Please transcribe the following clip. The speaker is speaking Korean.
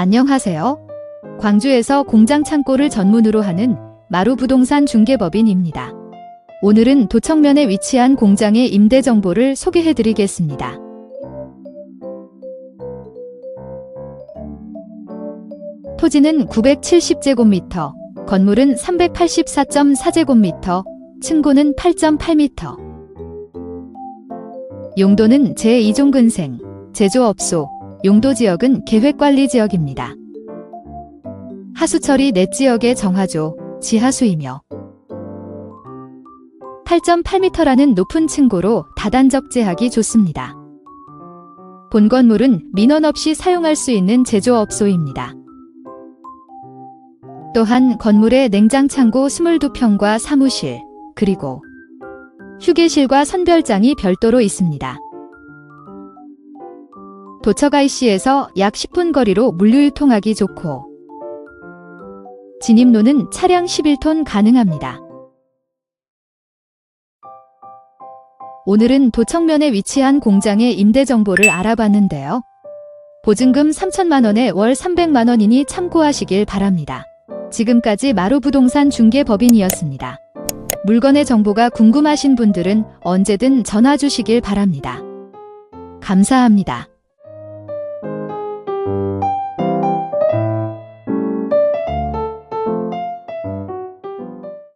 안녕하세요. 광주에서 공장 창고를 전문으로 하는 마루부동산 중개법인입니다. 오늘은 도청면에 위치한 공장의 임대 정보를 소개해 드리겠습니다. 토지는 970제곱미터, 건물은 384.4제곱미터, 층고는 8.8m. 용도는 제2종근생, 제조업소, 용도 지역은 계획관리 지역입니다. 하수처리 넷 지역의 정화조, 지하수이며 8.8m라는 높은 층고로 다단적 제하기 좋습니다. 본 건물은 민원 없이 사용할 수 있는 제조업소입니다. 또한 건물에 냉장창고 22평과 사무실, 그리고 휴게실과 선별장이 별도로 있습니다. 도처 IC에서 약 10분 거리로 물류유통하기 좋고 진입로는 차량 11톤 가능합니다. 오늘은 도청면에 위치한 공장의 임대 정보를 알아봤는데요. 보증금 3천만 원에 월 300만 원이니 참고하시길 바랍니다. 지금까지 마루부동산 중개법인이었습니다. 물건의 정보가 궁금하신 분들은 언제든 전화 주시길 바랍니다. 감사합니다.